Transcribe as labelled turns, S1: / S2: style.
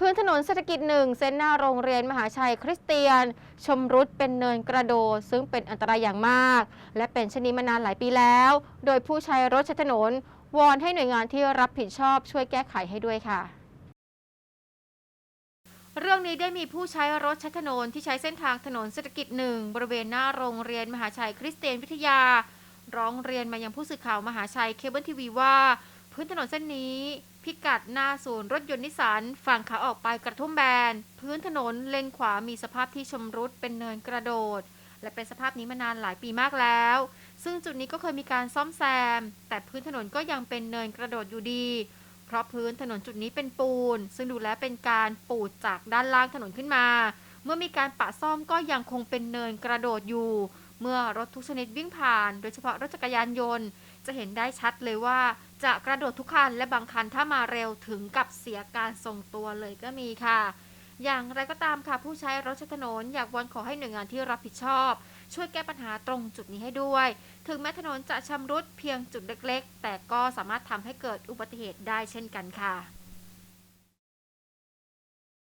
S1: พื้นถนนเศรษฐกิจหนึ่งเส้นหน้าโรงเรียนมหาชัยคริสเตียน ชมรุดเป็นเนินกระโดดซึ่งเป็นอันตรายอย่างมาก และเป็นชนนี้มานานหลายปีแล้ว โดยผู้ใช้รถใช้ถนน วอนให้หน่วยงานที่รับผิดชอบช่วยแก้ไขให้ด้วยค่ะ เรื่องนี้ได้มีผู้ใช้รถใช้ถนนที่ใช้เส้นทางถนนเศรษฐกิจหนึ่งบริเวณหน้าโรงเรียนมหาชัยคริสเตียนวิทยา ร้องเรียนมายังผู้สื่อข่าวมหาชัยเคเบิลทีวีว่า พื้นถนนเส้นนี้ พิกัดหน้าศูนย์รถยนต์นิสสันฝั่งขาออกไปกระทุ่มแบน พื้นถนนเลนขวามีสภาพที่ชำรุดเป็นเนินกระโดด และเป็นสภาพนี้มานานหลายปีมากแล้ว ซึ่งจุดนี้ก็เคยมีการซ่อมแซม แต่พื้นถนนก็ยังเป็นเนินกระโดดอยู่ดี เพราะพื้นถนนจุดนี้เป็นปูน ซึ่งดูแล้วเป็นการปูดจากด้านล่างถนนขึ้นมา เมื่อมีการปะซ่อมก็ยังคงเป็นเนินกระโดดอยู่ เมื่อรถทุกชนิดวิ่งผ่าน โดยเฉพาะรถจักรยานยนต์ จะเห็นได้ชัดเลยว่า จะกระโดดทุกคันและบางคันถ้ามาเร็วถึงกับเสียการทรงตัวเลยก็มีค่ะ อย่างไรก็ตามค่ะผู้ใช้รถใช้ถนนอยากวอนขอให้หน่วยงานที่รับผิดชอบ ช่วยแก้ปัญหาตรงจุดนี้ให้ด้วย ถึงแม้ถนนจะชำรุดเพียงจุดเล็ก ๆ แต่ก็สามารถทำให้เกิดอุบัติเหตุได้เช่นกันค่ะ